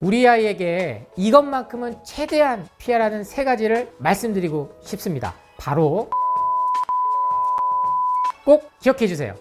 우리 아이에게 이것만큼은 최대한 피하라는 세 가지를 말씀드리고 싶습니다. 바로 꼭 기억해 주세요.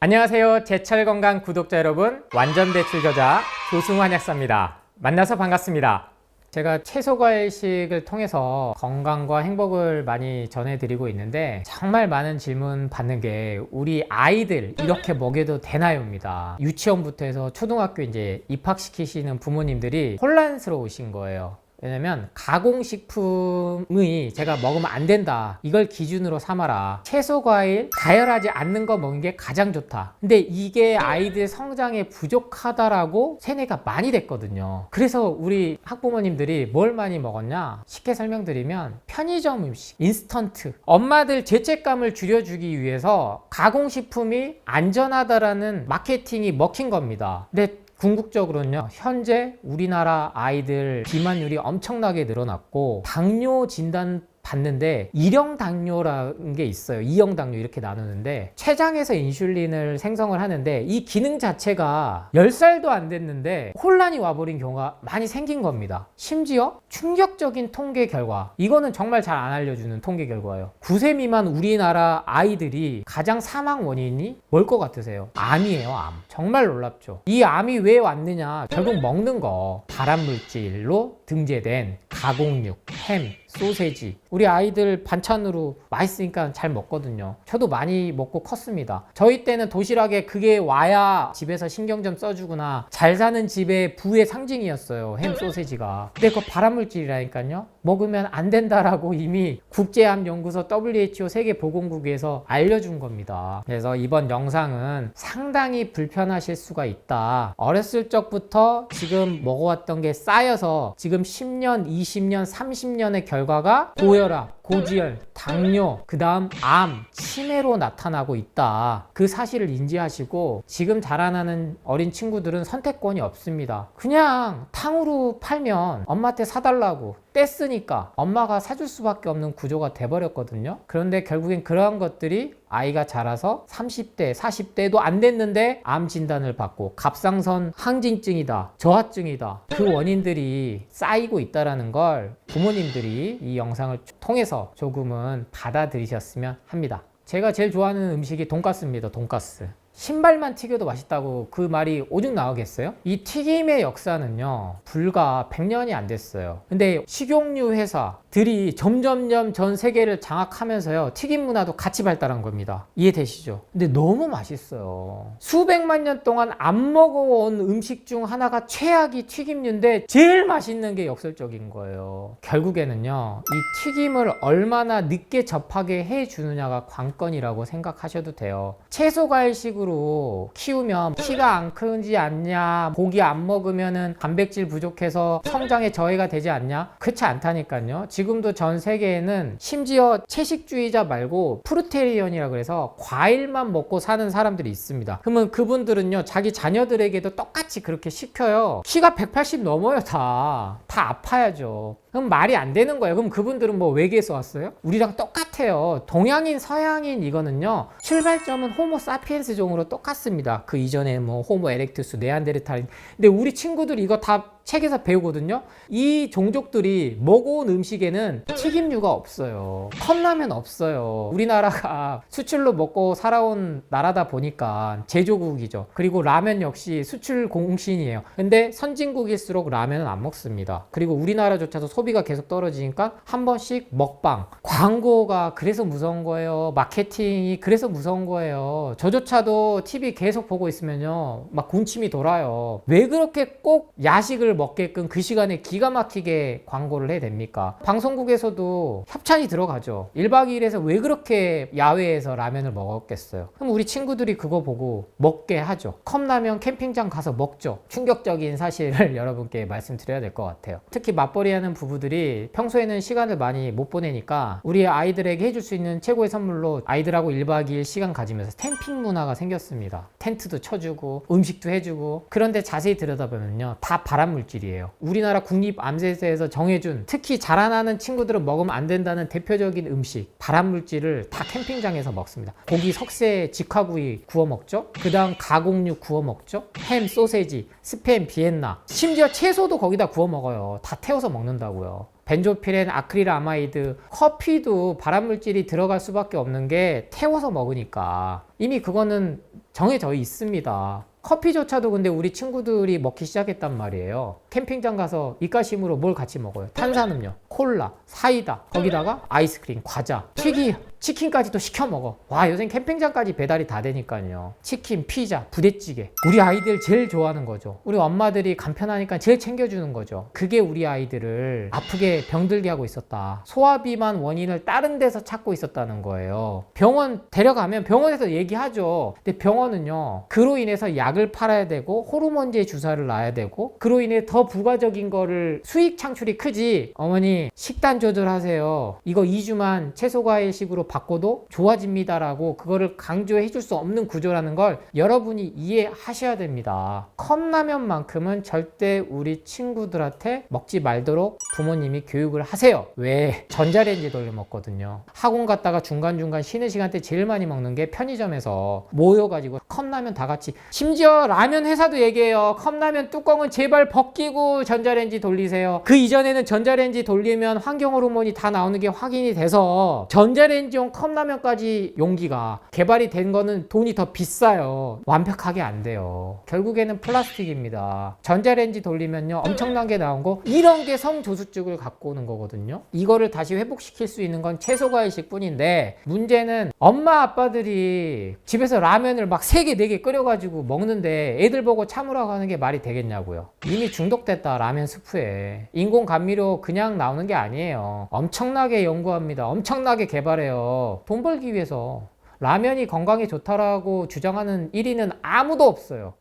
안녕하세요. 제철 건강 구독자 여러분. 완전 배출 저자 조승환 약사입니다. 만나서 반갑습니다. 제가 채소 과일식을 통해서 건강과 행복을 많이 전해드리고 있는데 정말 많은 질문 받는 게 우리 아이들 이렇게 먹여도 되나요입니다. 유치원부터 해서 초등학교 이제 입학시키시는 부모님들이 혼란스러우신 거예요. 왜냐면 가공식품이 제가 먹으면 안 된다. 이걸 기준으로 삼아라. 채소 과일 가열하지 않는 거 먹는 게 가장 좋다. 근데 이게 아이들 성장에 부족하다라고 세뇌가 많이 됐거든요. 그래서 우리 학부모님들이 뭘 많이 먹었냐? 쉽게 설명드리면 편의점 음식 인스턴트. 엄마들 죄책감을 줄여주기 위해서 가공식품이 안전하다라는 마케팅이 먹힌 겁니다. 근데 궁극적으로는요 현재 우리나라 아이들 비만율이 엄청나게 늘어났고 당뇨 진단 봤는데 일형 당뇨라는 게 있어요. 이형 당뇨 이렇게 나누는데 췌장에서 인슐린을 생성을 하는데 이 기능 자체가 10살도 안 됐는데 혼란이 와버린 경우가 많이 생긴 겁니다. 심지어 충격적인 통계 결과 이거는 정말 잘 안 알려주는 통계 결과예요. 9세 미만 우리나라 아이들이 가장 사망 원인이 뭘 것 같으세요? 암이에요, 암. 정말 놀랍죠. 이 암이 왜 왔느냐? 결국 먹는 거 발암물질로 등재된 가공육, 햄, 소세지. 우리 아이들 반찬으로 맛있으니까 잘 먹거든요. 저도 많이 먹고 컸습니다. 저희 때는 도시락에 그게 와야 집에서 신경 좀 써주구나. 잘 사는 집의 부의 상징이었어요 햄 소세지가. 근데 그거 발암물질이라니까요. 먹으면 안 된다라고 이미 국제암연구소 WHO 세계보건국에서 알려준 겁니다. 그래서 이번 영상은 상당히 불편하실 수가 있다. 어렸을 적부터 지금 먹어왔던 게 쌓여서 지금 10년 20년 30년의 결 과가 고혈압 고지혈, 당뇨, 그 다음 암, 치매로 나타나고 있다. 그 사실을 인지하시고 지금 자라나는 어린 친구들은 선택권이 없습니다. 그냥 탕후루 팔면 엄마한테 사달라고 뗐으니까 엄마가 사줄 수밖에 없는 구조가 돼버렸거든요. 그런데 결국엔 그러한 것들이 아이가 자라서 30대, 40대도 안 됐는데 암 진단을 받고 갑상선 항진증이다, 저하증이다. 그 원인들이 쌓이고 있다라는 걸 부모님들이 이 영상을 통해서 조금은 받아들이셨으면 합니다. 제가 제일 좋아하는 음식이 돈가스입니다. 돈가스. 신발만 튀겨도 맛있다고 그 말이 오죽 나오겠어요? 이 튀김의 역사는요, 불과 100년이 안 됐어요. 근데 식용유 회사 들이 점점점 전 세계를 장악하면서요, 튀김 문화도 같이 발달한 겁니다. 이해되시죠? 근데 너무 맛있어요. 수백만 년 동안 안 먹어온 음식 중 하나가 최악이 튀김류인데 제일 맛있는 게 역설적인 거예요. 결국에는요, 이 튀김을 얼마나 늦게 접하게 해주느냐가 관건이라고 생각하셔도 돼요. 채소 과일식으로 키우면 키가 안 크지 않냐, 고기 안 먹으면은 단백질 부족해서 성장에 저해가 되지 않냐? 그렇지 않다니까요. 지금도 전 세계에는 심지어 채식주의자 말고 프루테리언이라 그래서 과일만 먹고 사는 사람들이 있습니다. 그러면 그분들은요, 자기 자녀들에게도 똑같이 그렇게 시켜요. 키가 180 넘어요, 다. 다 아파야죠. 그럼 말이 안 되는 거예요. 그럼 그분들은 뭐 외계에서 왔어요? 우리랑 똑같아요. 동양인, 서양인 이거는요. 출발점은 호모 사피엔스 종으로 똑같습니다. 그 이전에 뭐 호모 에렉투스, 네안데르탈인. 근데 우리 친구들 이거 다 책에서 배우거든요. 이 종족들이 먹어온 음식에는 튀김류가 없어요. 컵라면 없어요. 우리나라가 수출로 먹고 살아온 나라다 보니까 제조국이죠. 그리고 라면 역시 수출 공신이에요. 근데 선진국일수록 라면은 안 먹습니다. 그리고 우리나라조차도 소비가 계속 떨어지니까 한 번씩 먹방, 광고가 그래서 무서운 거예요. 마케팅이 그래서 무서운 거예요. 저조차도 TV 계속 보고 있으면요. 막 군침이 돌아요. 왜 그렇게 꼭 야식을 먹게끔 그 시간에 기가 막히게 광고를 해야 됩니까? 방송국에서도 협찬이 들어가죠. 1박 2일에서 왜 그렇게 야외에서 라면을 먹었겠어요? 그럼 우리 친구들이 그거 보고 먹게 하죠. 컵라면 캠핑장 가서 먹죠. 충격적인 사실을 여러분께 말씀드려야 될 것 같아요. 특히 맞벌이 하는 부부 부부들이 평소에는 시간을 많이 못 보내니까 우리 아이들에게 해줄 수 있는 최고의 선물로 아이들하고 1박 2일 시간 가지면서 캠핑 문화가 생겼습니다. 텐트도 쳐주고 음식도 해주고 그런데 자세히 들여다보면요. 다 발암 물질이에요. 우리나라 국립암세에서 정해준 특히 자라나는 친구들은 먹으면 안 된다는 대표적인 음식 발암 물질을 다 캠핑장에서 먹습니다. 고기 석쇠 직화구이 구워 먹죠. 그 다음 가공육 구워 먹죠. 햄, 소세지, 스팸, 비엔나 심지어 채소도 거기다 구워 먹어요. 다 태워서 먹는다고 요. 벤조피렌, 아크릴아마이드, 커피도 발암물질이 들어갈 수밖에 없는 게 태워서 먹으니까 이미 그거는 정해져 있습니다. 커피조차도 근데 우리 친구들이 먹기 시작했단 말이에요. 캠핑장 가서 입가심으로 뭘 같이 먹어요? 탄산음료, 콜라, 사이다, 거기다가 아이스크림, 과자, 튀김, 치킨까지도 시켜 먹어. 와, 요새 캠핑장까지 배달이 다 되니까요. 치킨, 피자, 부대찌개. 우리 아이들 제일 좋아하는 거죠. 우리 엄마들이 간편하니까 제일 챙겨주는 거죠. 그게 우리 아이들을 아프게 병들게 하고 있었다. 소화비만 원인을 다른 데서 찾고 있었다는 거예요. 병원 데려가면 병원에서 얘기하죠. 근데 병원은요, 그로 인해서 약을 팔아야 되고, 호르몬제 주사를 놔야 되고, 그로 인해 더 부가적인 거를 수익 창출이 크지. 어머니, 식단 조절하세요. 이거 2주만 채소 과일식으로 바꿔도 좋아집니다라고 그거를 강조해 줄 수 없는 구조라는 걸 여러분이 이해하셔야 됩니다. 컵라면만큼은 절대 우리 친구들한테 먹지 말도록 부모님이 교육을 하세요. 왜? 전자레인지 돌려 먹거든요. 학원 갔다가 중간중간 쉬는 시간 때 제일 많이 먹는 게 편의점에서 모여가지고 컵라면 다 같이 심지어 라면 회사도 얘기해요. 컵라면 뚜껑은 제발 벗기고 전자레인지 돌리세요. 그 이전에는 전자레인지 돌리면 환경 호르몬이 다 나오는 게 확인이 돼서 전자레인지 용 컵라면까지 용기가 개발이 된 거는 돈이 더 비싸요. 완벽하게 안 돼요. 결국에는 플라스틱입니다. 전자레인지 돌리면요. 엄청난 게 나온 거 이런 게 성조수증을 갖고 오는 거거든요. 이거를 다시 회복시킬 수 있는 건 채소과일식 뿐인데 문제는 엄마 아빠들이 집에서 라면을 막 3개, 4개 끓여가지고 먹는데 애들 보고 참으라고 하는 게 말이 되겠냐고요. 이미 중독됐다 라면 스프에. 인공 감미료 그냥 나오는 게 아니에요. 엄청나게 연구합니다. 엄청나게 개발해요. 돈 벌기 위해서. 라면이 건강에 좋다라고 주장하는 1위는 아무도 없어요.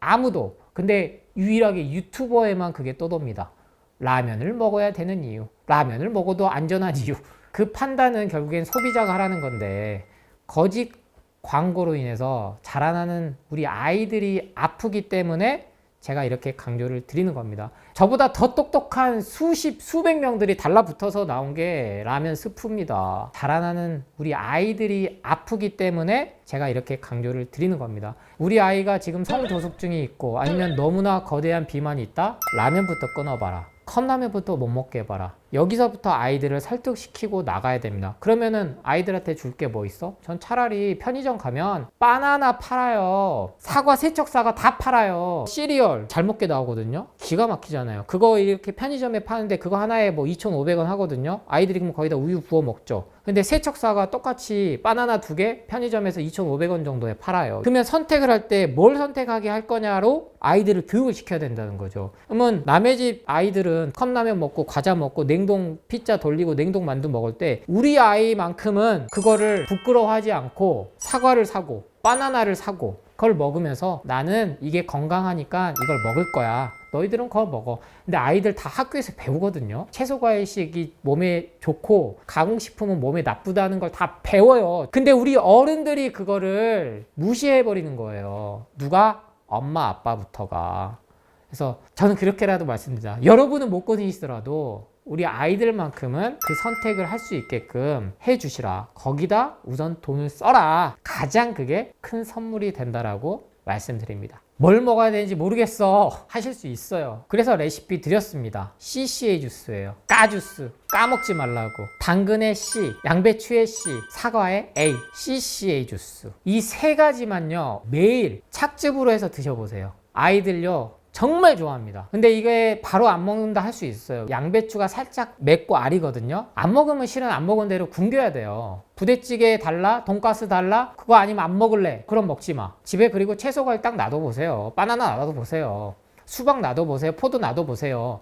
아무도. 근데 유일하게 유튜버에만 그게 떠돕니다. 라면을 먹어야 되는 이유. 라면을 먹어도 안전한 이유. 그 판단은 결국엔 소비자가 하라는 건데 거짓 광고로 인해서 자라나는 우리 아이들이 아프기 때문에 제가 이렇게 강조를 드리는 겁니다. 저보다 더 똑똑한 수십, 수백 명들이 달라붙어서 나온 게 라면 스프입니다. 자라나는 우리 아이들이 아프기 때문에 제가 이렇게 강조를 드리는 겁니다. 우리 아이가 지금 성조숙증이 있고 아니면 너무나 거대한 비만이 있다? 라면부터 끊어봐라. 컵라면부터 못 먹게 해봐라. 여기서부터 아이들을 설득시키고 나가야 됩니다. 그러면은 아이들한테 줄 게 뭐 있어? 전 차라리 편의점 가면 바나나 팔아요. 사과, 세척사가 다 팔아요. 시리얼 잘 먹게 나오거든요. 기가 막히잖아요. 그거 이렇게 편의점에 파는데 그거 하나에 뭐 2,500원 하거든요. 아이들이 그럼 거기다 우유 부어 먹죠. 근데 세척사가 똑같이 바나나 두 개 편의점에서 2,500원 정도에 팔아요. 그러면 선택을 할 때 뭘 선택하게 할 거냐로 아이들을 교육을 시켜야 된다는 거죠. 그러면 남의 집 아이들은 컵라면 먹고 과자 먹고 냉동 피자 돌리고 냉동 만두 먹을 때 우리 아이만큼은 그거를 부끄러워하지 않고 사과를 사고 바나나를 사고 그걸 먹으면서 나는 이게 건강하니까 이걸 먹을 거야. 너희들은 그거 먹어. 근데 아이들 다 학교에서 배우거든요. 채소 과일식이 몸에 좋고 가공식품은 몸에 나쁘다는 걸 다 배워요. 근데 우리 어른들이 그거를 무시해 버리는 거예요. 누가? 엄마 아빠부터가. 그래서 저는 그렇게라도 말씀드립니다. 여러분은 못 거니시더라도 우리 아이들만큼은 그 선택을 할 수 있게끔 해 주시라. 거기다 우선 돈을 써라. 가장 그게 큰 선물이 된다라고 말씀드립니다. 뭘 먹어야 되는지 모르겠어. 하실 수 있어요. 그래서 레시피 드렸습니다. CCA 주스예요. 까 주스. 까먹지 말라고. 당근의 C, 양배추의 C, 사과의 A, CCA 주스. 이 세 가지만요. 매일 착즙으로 해서 드셔보세요. 아이들요. 정말 좋아합니다. 근데 이게 바로 안 먹는다 할 수 있어요. 양배추가 살짝 맵고 알이거든요. 안 먹으면 실은 안 먹은 대로 굶겨야 돼요. 부대찌개 달라? 돈가스 달라? 그거 아니면 안 먹을래? 그럼 먹지 마. 집에 그리고 채소 과일 딱 놔둬보세요. 바나나 놔둬보세요. 수박 놔둬보세요. 포도 놔둬보세요.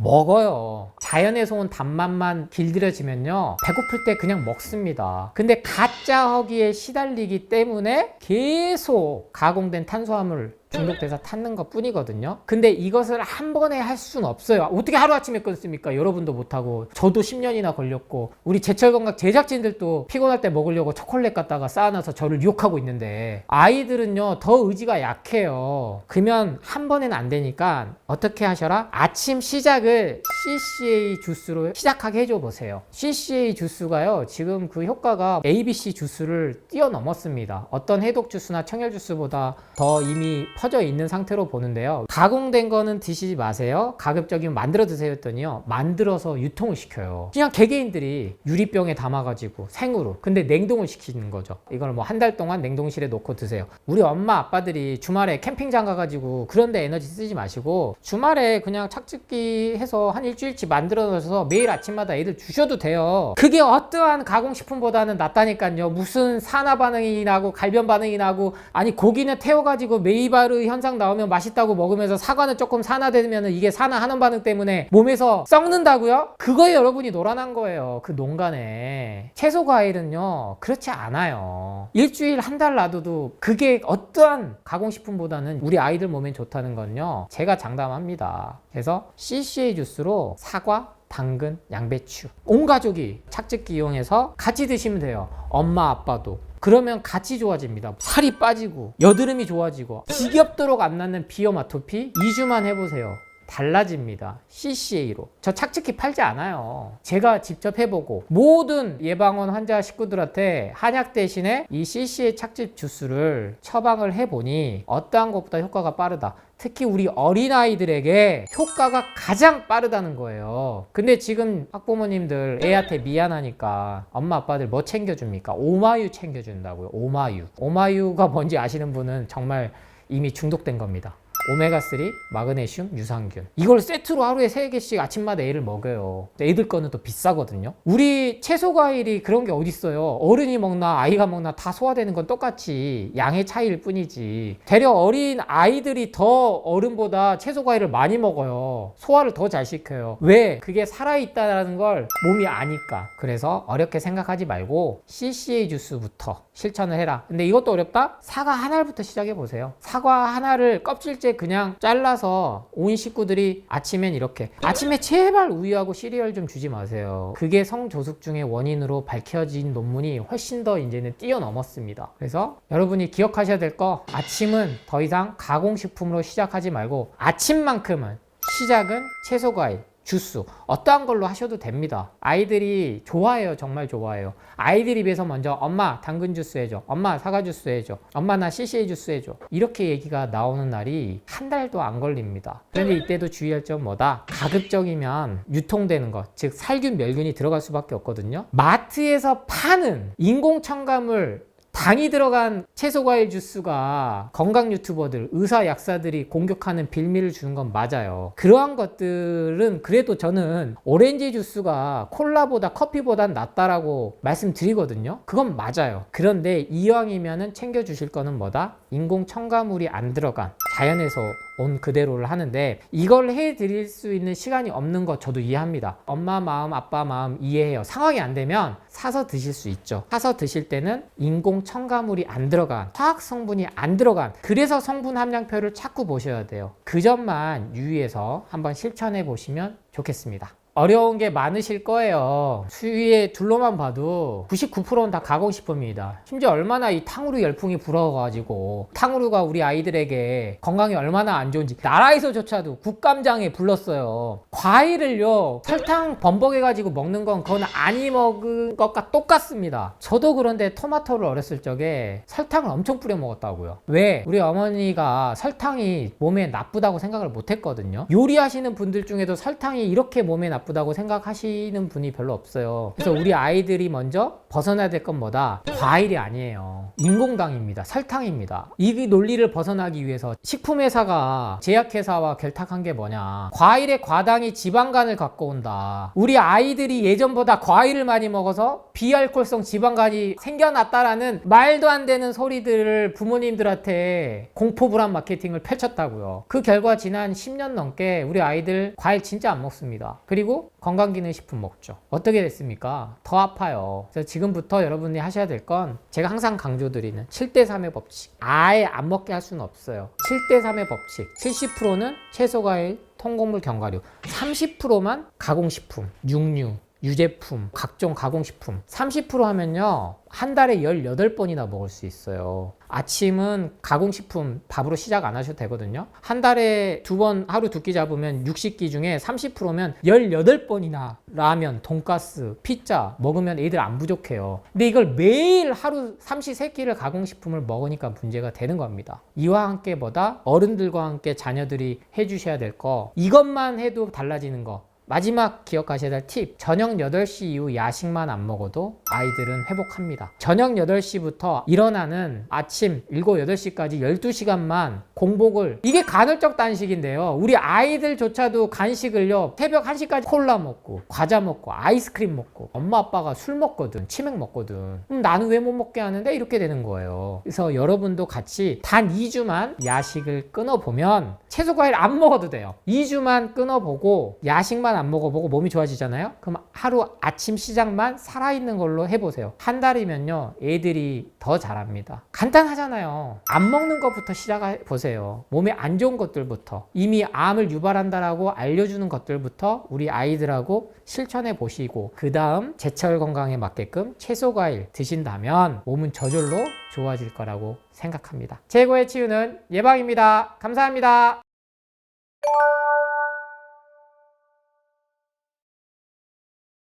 먹어요. 자연에서 온 단맛만 길들여지면요. 배고플 때 그냥 먹습니다. 근데 가짜 허기에 시달리기 때문에 계속 가공된 탄수화물 중독 돼서 탔는 것 뿐이거든요. 근데 이것을 한 번에 할 수는 없어요. 어떻게 하루아침에 끊습니까? 여러분도 못하고 저도 10년이나 걸렸고 우리 제철건강 제작진들도 피곤할 때 먹으려고 초콜릿 갖다가 쌓아놔서 저를 유혹하고 있는데 아이들은요 더 의지가 약해요. 그러면 한 번에는 안 되니까 어떻게 하셔라? 아침 시작을 CCA 주스로 시작하게 해줘 보세요. CCA 주스가요 지금 그 효과가 ABC 주스를 뛰어넘었습니다. 어떤 해독 주스나 청열 주스보다 더 이미 퍼져 있는 상태로 보는데요. 가공된 거는 드시지 마세요. 가급적이면 만들어 드세요 했더니요. 만들어서 유통을 시켜요. 그냥 개개인들이 유리병에 담아가지고 생으로. 근데 냉동을 시키는 거죠. 이걸 뭐 한 달 동안 냉동실에 놓고 드세요. 우리 엄마 아빠들이 주말에 캠핑장 가가지고 그런데 에너지 쓰지 마시고 주말에 그냥 착즙기 해서 한 일주일치 만들어 놓으셔서 매일 아침마다 애들 주셔도 돼요. 그게 어떠한 가공식품보다는 낫다니까요. 무슨 산화 반응이 나고 갈변 반응이 나고 아니 고기는 태워가지고 메이바 르 현상 나오면 맛있다고 먹으면서 사과는 조금 산화되면 이게 산화 환원 반응 때문에 몸에서 썩는다고요? 그거에 여러분이 노란한 거예요. 그 농간에 채소 과일은요 그렇지 않아요. 일주일 한 달 놔둬도 그게 어떠한 가공식품보다는 우리 아이들 몸에 좋다는 건요 제가 장담합니다. 그래서 CCA 주스로 사과 당근, 양배추 온 가족이 착즙기 이용해서 같이 드시면 돼요 엄마 아빠도 그러면 같이 좋아집니다. 살이 빠지고 여드름이 좋아지고 지겹도록 안 낫는 비염 아토피 2주만 해보세요 달라집니다. CCA로. 저 착즙기 팔지 않아요. 제가 직접 해보고 모든 예방원 환자 식구들한테 한약 대신에 이 CCA 착즙 주스를 처방을 해보니 어떠한 것보다 효과가 빠르다. 특히 우리 어린아이들에게 효과가 가장 빠르다는 거예요. 근데 지금 학부모님들 애한테 미안하니까 엄마 아빠들 뭐 챙겨줍니까? 오마유 챙겨준다고요. 오마유. 오마유가 뭔지 아시는 분은 정말 이미 중독된 겁니다. 오메가3, 마그네슘, 유산균. 이걸 세트로 하루에 3개씩 아침마다 애를 먹여요. 애들 거는 또 비싸거든요. 우리 채소 과일이 그런 게 어딨어요. 어른이 먹나 아이가 먹나 다 소화되는 건 똑같이 양의 차이일 뿐이지. 되려 어린 아이들이 더 어른보다 채소 과일을 많이 먹어요. 소화를 더 잘 시켜요. 왜? 그게 살아있다는 걸 몸이 아니까. 그래서 어렵게 생각하지 말고 CCA 주스부터 실천을 해라. 근데 이것도 어렵다? 사과 하나부터 시작해 보세요. 사과 하나를 껍질째 그냥 잘라서 온 식구들이 아침엔 이렇게 아침에 제발 우유하고 시리얼 좀 주지 마세요. 그게 성조숙 중의 원인으로 밝혀진 논문이 훨씬 더 이제는 뛰어넘었습니다. 그래서 여러분이 기억하셔야 될 거 아침은 더 이상 가공식품으로 시작하지 말고 아침만큼은 시작은 채소 과일 주스 어떠한 걸로 하셔도 됩니다. 아이들이 좋아해요. 정말 좋아해요. 아이들 입에서 먼저 엄마 당근 주스 해줘. 엄마 사과 주스 해줘. 엄마 나 CCA 주스 해줘. 이렇게 얘기가 나오는 날이 한 달도 안 걸립니다. 그런데 이때도 주의할 점 뭐다? 가급적이면 유통되는 것, 즉 살균 멸균이 들어갈 수밖에 없거든요. 마트에서 파는 인공 첨가물 당이 들어간 채소 과일 주스가 건강 유튜버들, 의사 약사들이 공격하는 빌미를 주는 건 맞아요. 그러한 것들은 그래도 저는 오렌지 주스가 콜라보다 커피보단 낫다라고 말씀드리거든요. 그건 맞아요. 그런데 이왕이면은 챙겨 주실 거는 뭐다? 인공 첨가물이 안 들어간 자연에서 온 그대로를 하는데 이걸 해 드릴 수 있는 시간이 없는 거 저도 이해합니다. 엄마 마음, 아빠 마음 이해해요. 상황이 안 되면 사서 드실 수 있죠. 사서 드실 때는 인공 첨가물이 안 들어간 화학 성분이 안 들어간 그래서 성분 함량표를 자꾸 보셔야 돼요. 그 점만 유의해서 한번 실천해 보시면 좋겠습니다. 어려운 게 많으실 거예요. 수위에 둘로만 봐도 99%는 다 가공식품입니다. 심지어 얼마나 이 탕후루 열풍이 불어가지고 탕후루가 우리 아이들에게 건강에 얼마나 안 좋은지 나라에서조차도 국감장에 불렀어요. 과일을요 설탕 범벅해가지고 먹는 건 그건 아니 먹은 것과 똑같습니다. 저도 그런데 토마토를 어렸을 적에 설탕을 엄청 뿌려 먹었다고요. 왜? 우리 어머니가 설탕이 몸에 나쁘다고 생각을 못했거든요. 요리하시는 분들 중에도 설탕이 이렇게 몸에 나쁘 나쁘다고 생각하시는 분이 별로 없어요. 그래서 우리 아이들이 먼저 벗어나야 될 건 뭐다? 과일이 아니에요. 인공당입니다. 설탕입니다. 이 논리를 벗어나기 위해서 식품회사가 제약회사와 결탁한 게 뭐냐? 과일의 과당이 지방간을 갖고 온다. 우리 아이들이 예전보다 과일을 많이 먹어서 비알콜성 지방간이 생겨났다라는 말도 안 되는 소리들을 부모님들한테 공포불안 마케팅을 펼쳤다고요. 그 결과 지난 10년 넘게 우리 아이들 과일 진짜 안 먹습니다. 그리고 건강기능식품 먹죠. 어떻게 됐습니까? 더 아파요. 그래서 지금부터 여러분이 하셔야 될 건 제가 항상 강조드리는 7대3의 법칙. 아예 안 먹게 할 수는 없어요. 7대3의 법칙. 70%는 채소 과일, 통곡물, 견과류. 30%만 가공식품, 육류, 유제품, 각종 가공식품. 30% 하면요 한 달에 18번이나 먹을 수 있어요. 아침은 가공식품 밥으로 시작 안 하셔도 되거든요. 한 달에 두 번 하루 두 끼 잡으면 60끼 중에 30%면 18번이나 라면, 돈가스, 피자 먹으면 애들 안 부족해요. 근데 이걸 매일 하루 삼시세끼를 가공식품을 먹으니까 문제가 되는 겁니다. 이와 함께보다? 어른들과 함께 자녀들이 해주셔야 될 거. 이것만 해도 달라지는 거 마지막 기억하셔야 될 팁. 저녁 8시 이후 야식만 안 먹어도 아이들은 회복합니다. 저녁 8시부터 일어나는 아침 7, 8시까지 12시간만 공복을 이게 간헐적 단식인데요. 우리 아이들조차도 간식을요. 새벽 1시까지 콜라 먹고 과자 먹고 아이스크림 먹고 엄마 아빠가 술 먹거든. 치맥 먹거든. 나는 왜 못 먹게 하는데 이렇게 되는 거예요. 그래서 여러분도 같이 단 2주만 야식을 끊어 보면 채소 과일 안 먹어도 돼요. 2주만 끊어 보고 야식만 안 먹어보고 몸이 좋아지잖아요. 그럼 하루 아침 시작만 살아있는 걸로 해보세요. 한 달이면요, 애들이 더 잘합니다. 간단하잖아요. 안 먹는 것부터 시작해 보세요. 몸에 안 좋은 것들부터 이미 암을 유발한다라고 알려주는 것들부터 우리 아이들하고 실천해 보시고 그 다음 제철 건강에 맞게끔 채소 과일 드신다면 몸은 저절로 좋아질 거라고 생각합니다. 최고의 치유는 예방입니다. 감사합니다.